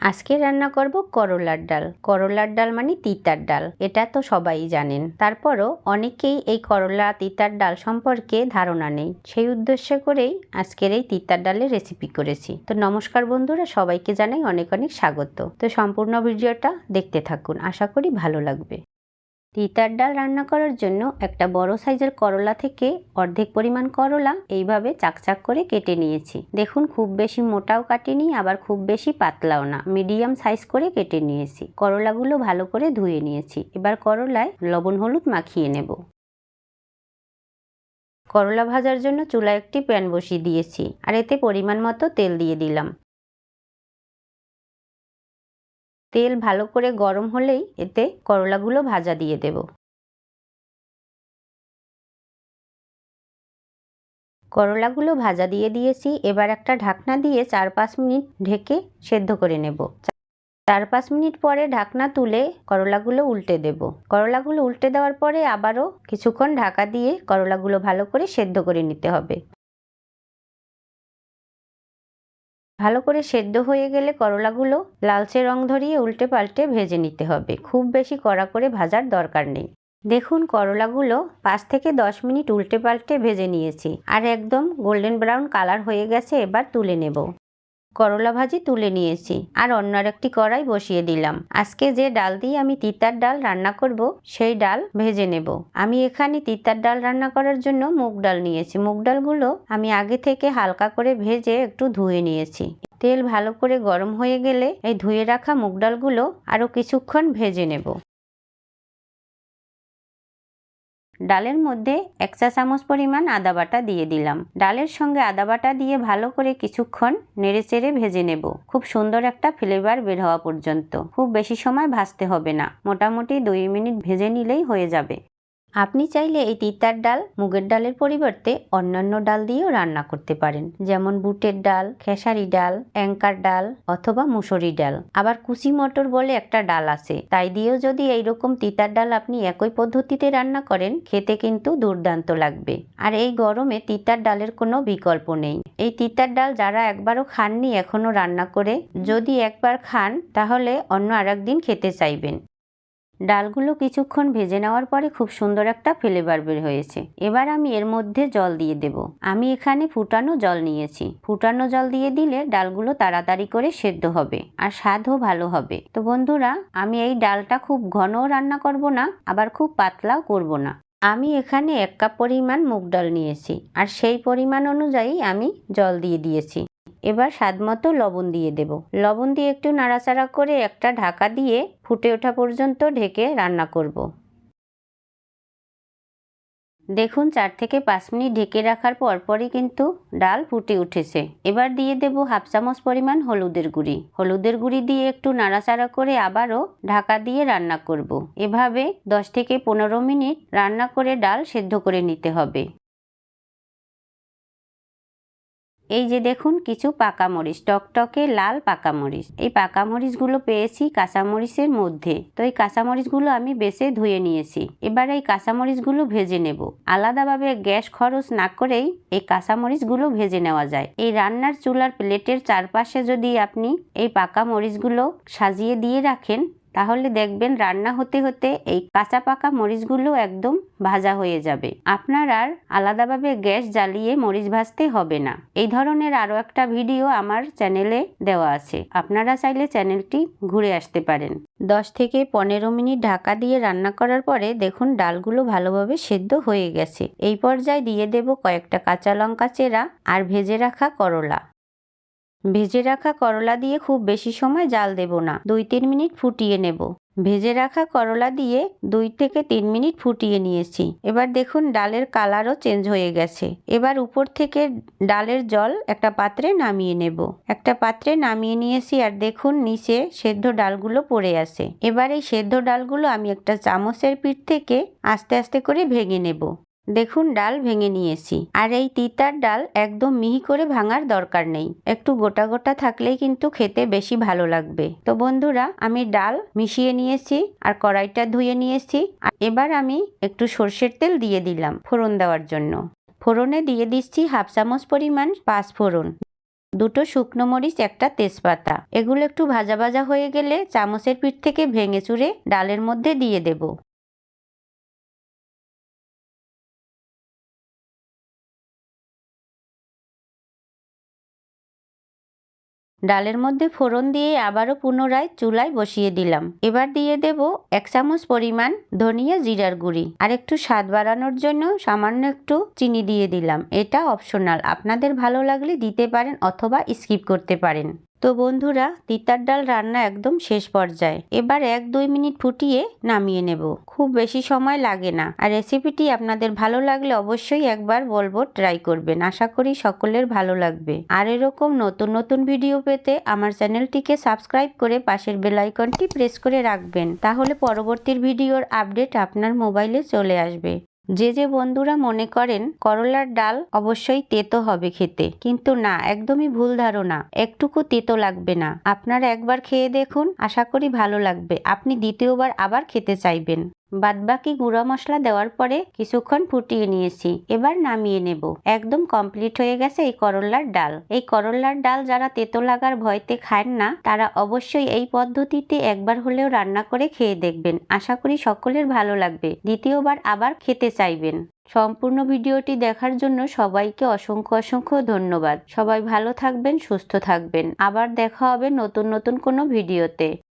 আজকে রান্না করব করলার ডাল। করলার ডাল মানে তিতার ডাল, এটা তো সবাই জানেন। তারপরও অনেকেই এই করলা, তিতার ডাল সম্পর্কে ধারণা নেই। সেই উদ্দেশ্য করেই আজকের এই তিতার ডালের রেসিপি করেছি। তো নমস্কার বন্ধুরা, সবাইকে জানাই অনেক অনেক স্বাগত। তো সম্পূর্ণ ভিডিওটা দেখতে থাকুন, আশা করি ভালো লাগবে। তিতার ডাল রান্না করার জন্য একটা বড় সাইজের করলা থেকে অর্ধেক পরিমাণ করলা এইভাবে চাকচাক করে কেটে নিয়েছি। দেখুন, খুব বেশি মোটাও কাটিনি, আবার খুব বেশি পাতলাও না। মিডিয়াম সাইজ করে কেটে নিয়েছি। করলাগুলো ভালো করে ধুয়ে নিয়েছি। এবার করলায় লবণ হলুদ মাখিয়ে নেব। করলা ভাজার জন্য চুলা একটি প্যান বসিয়ে দিয়েছি, আর এতে পরিমাণ মতো তেল দিয়ে দিলাম। তেল ভালো করে গরম হলেই এতে করলাগুলো ভাজা দিয়ে দেব। করলাগুলো ভাজা দিয়ে দিয়েছি, এবার একটা ঢাকনা দিয়ে চার পাঁচ মিনিট ঢেকে সেদ্ধ করে নেব। চার পাঁচ মিনিট পরে ঢাকনা তুলে করলাগুলো উল্টে দেব। করলাগুলো উল্টে দেওয়ার পরে আবারও কিছুক্ষণ ঢাকা দিয়ে করলাগুলো ভালো করে সেদ্ধ করে নিতে হবে। ভালো করে সেদ্ধ হয়ে গেলে করলাগুলো লালচে রং ধরিয়ে উল্টে পাল্টে ভেজে নিতে হবে। খুব বেশি কড়া করে ভাজার দরকার নেই। দেখুন করলাগুলো পাঁচ থেকে দশ মিনিট উল্টে পাল্টে ভেজে নিয়েছি। আর একদম গোল্ডেন ব্রাউন কালার হয়ে গেছে, এবার তুলে নেব। করলা ভাজি তুলে নিয়েছি আর অন্য একটি কড়াই বসিয়ে দিলাম। আজকে যে ডাল দিয়ে আমি তিতার ডাল রান্না করব, সেই ডাল ভেজে নেব। আমি এখানে তিতার ডাল রান্না করার জন্য মুগ ডাল নিয়েছি। মুগ ডালগুলো আমি আগে থেকে হালকা করে ভেজে একটু ধুয়ে নিয়েছি। তেল ভালো করে গরম হয়ে গেলে এই ধুয়ে রাখা মুগ ডালগুলো আরও কিছুক্ষণ ভেজে নেব। ডালের মধ্যে এক চা চামচ পরিমাণ আদা বাটা দিয়ে দিলাম। ডালের সঙ্গে আদা বাটা দিয়ে ভালো করে কিছুক্ষণ নেড়েচেড়ে ভেজে নেব। খুব সুন্দর একটা ফ্লেভার বের হওয়া পর্যন্ত। খুব বেশি সময় ভাজতে হবে না। মোটামুটি দুই মিনিট ভেজে নিলেই হয়ে যাবে। আপনি চাইলে এই তিতার ডাল, মুগের ডালের পরিবর্তে অন্যান্য ডাল দিয়েও রান্না করতে পারেন। যেমন বুটের ডাল, খেসারি ডাল অ্যাঙ্কার ডাল অথবা মুসুরি ডাল। আবার কুচি মটর বলে একটা ডাল আছে। তাই দিয়েও যদি এইরকম তিতার ডাল আপনি একই পদ্ধতিতে রান্না করেন, খেতে কিন্তু দুর্দান্ত লাগবে। আর এই গরমে তিতার ডালের কোনো বিকল্প নেই। এই তিতার ডাল যারা একবারও খাননি এখনও রান্না করে যদি একবার খান, তাহলে অন্য আরেকদিন খেতে চাইবেন। ডালগুলো কিছুক্ষণ ভেজে নেওয়ার পরে খুব সুন্দর একটা ফ্লেভার বের হয়েছে। এবার আমি এর মধ্যে জল দিয়ে দেব। আমি এখানে ফুটানো জল নিয়েছি। ফুটানো জল দিয়ে দিলে ডালগুলো তাড়াতাড়ি করে সেদ্ধ হবে আর স্বাদও ভালো হবে। তো বন্ধুরা, আমি এই ডালটা খুব ঘনও রান্না করব না, আবার খুব পাতলাও করব না। আমি এখানে এক কাপ পরিমাণ মুগ ডাল নিয়েছি আর সেই পরিমাণ অনুযায়ী আমি জল দিয়ে দিয়েছি। এবার স্বাদমতো লবণ দিয়ে দেব। লবণ দিয়ে একটু নাড়াচাড়া করে একটা ঢাকা দিয়ে ফুটে ওঠা পর্যন্ত ঢেকে রান্না করব। দেখুন, চার থেকে পাঁচ মিনিট ঢেকে রাখার পরপরই কিন্তু ডাল ফুটে উঠেছে। এবার দিয়ে দেব হাফ চামচ পরিমাণ হলুদের গুঁড়ি। হলুদের গুঁড়ি দিয়ে একটু নাড়াচাড়া করে আবারও ঢাকা দিয়ে রান্না করব। এভাবে দশ থেকে পনেরো মিনিট রান্না করে ডাল সেদ্ধ করে নিতে হবে। এই যে দেখুন, কিছু পাকা মরিচ, টকটকে লাল পাকা মরিচ। এই পাকা মরিচগুলো পেয়েছি কাঁচামরিচের মধ্যে। তো এই কাঁচামরিচগুলো আমি বেছে ধুয়ে নিয়েছি। এবার এই কাঁচামরিচগুলো ভেজে নেব। আলাদাভাবে গ্যাস খরচ না করেই এই কাঁচামরিচগুলো ভেজে নেওয়া যায়। এই রান্নার চুলার প্লেটের চারপাশে যদি আপনি এই পাকা মরিচগুলো সাজিয়ে দিয়ে রাখেন তাহলে দেখবেন রান্না হতে হতে এই কাঁচা পাকা মরিচগুলো একদম ভাজা হয়ে যাবে। আপনার আর আলাদাভাবে গ্যাস জ্বালিয়ে মরিচ ভাজতে হবে না। এই ধরনের আরও একটা ভিডিও আমার চ্যানেলে দেওয়া আছে। আপনারা চাইলে চ্যানেলটি ঘুরে আসতে পারেন। দশ থেকে পনেরো মিনিট ঢাকা দিয়ে রান্না করার পরে দেখুন ডালগুলো ভালোভাবে সেদ্ধ হয়ে গেছে। এই পর্যায়ে দিয়ে দেব কয়েকটা কাঁচা লঙ্কা চেরা আর ভেজে রাখা করলা। ভেজে রাখা করলা দিয়ে খুব বেশি সময় জাল দেব না দুই তিন মিনিট ফুটিয়ে নেব। ভেজে রাখা করলা দিয়ে দুই থেকে তিন মিনিট ফুটিয়ে নিয়েছি। এবার দেখুন ডালের কালারও চেঞ্জ হয়ে গেছে। এবার উপর থেকে ডালের জল একটা পাত্রে নামিয়ে নেব। একটা পাত্রে নামিয়ে নিয়েছি আর দেখুন নিচে সেদ্ধ ডালগুলো পড়ে আছে। এবার এই সেদ্ধ ডালগুলো আমি একটা চামচের পিঠ থেকে আস্তে আস্তে করে ভেঙে নেব। দেখুন, ডাল ভেঙে নিয়েছি। আর এই তিতার ডাল একদম মিহি করে ভাঙার দরকার নেই। একটু গোটা গোটা থাকলেই কিন্তু খেতে বেশি ভালো লাগবে। তো বন্ধুরা, আমি ডাল মিশিয়ে নিয়েছি আর কড়াইটা ধুয়ে নিয়েছি। এবার আমি একটু সর্ষের তেল দিয়ে দিলাম ফোড়ন দেওয়ার জন্য। ফোড়নে দিয়ে দিচ্ছি হাফ চামচ পরিমাণ পাঁচ ফোড়ন, দুটো শুকনো মরিচ, একটা তেজপাতা। এগুলো একটু ভাজা ভাজা হয়ে গেলে চামচের পিঠ থেকে ভেঙে চুরে ডালের মধ্যে দিয়ে দেব। ডালের মধ্যে ফোড়ন দিয়ে আবারও পুনরায় চুলায় বসিয়ে দিলাম। এবার দিয়ে দেব এক চামচ পরিমাণ ধনিয়া জিরার গুঁড়ি। আর একটু স্বাদ বাড়ানোর জন্য সামান্য একটু চিনি দিয়ে দিলাম। এটা অপশনাল। আপনাদের ভালো লাগলে দিতে পারেন অথবা স্কিপ করতে পারেন। তো বন্ধুরা, তিতার ডাল রান্না একদম শেষ পর্যায়ে। এবার এক দুই মিনিট ফুটিয়ে নামিয়ে নেব। খুব বেশি সময় লাগে না। আর রেসিপিটি আপনাদের ভালো লাগলে অবশ্যই একবার বলব, ট্রাই করবেন। আশা করি সকলের ভালো লাগবে। আর এরকম নতুন নতুন ভিডিও পেতে আমার চ্যানেলটিকে সাবস্ক্রাইব করে পাশের বেলাইকনটি প্রেস করে রাখবেন। তাহলে পরবর্তীর ভিডিওর আপডেট আপনার মোবাইলে চলে আসবে। যে যে বন্ধুরা মনে করেন করলার ডাল অবশ্যই তেতো হবে খেতে। কিন্তু না, একদমই ভুল ধারণা। একটুকু তেতো লাগবে না। আপনারা একবার খেয়ে দেখুন, আশা করি ভালো লাগবে। আপনি দ্বিতীয়বার আবার খেতে চাইবেন। বাদবাকি গুঁড়া মশলা দেওয়ার পরে কিছুক্ষণ ফুটিয়ে নিয়েছি। এবার নামিয়ে নেব। একদম কমপ্লিট হয়ে গেছে এই করল্লার ডাল। এই করল্লার ডাল যারা তেতো লাগার ভয়তে খান না, তারা অবশ্যই এই পদ্ধতিতে একবার হলেও রান্না করে খেয়ে দেখবেন। আশা করি সকলের ভালো লাগবে। দ্বিতীয়বার আবার খেতে চাইবেন। সম্পূর্ণ ভিডিওটি দেখার জন্য সবাইকে অসংখ্য অসংখ্য ধন্যবাদ। সবাই ভালো থাকবেন, সুস্থ থাকবেন। আবার দেখা হবে নতুন নতুন কোনো ভিডিওতে।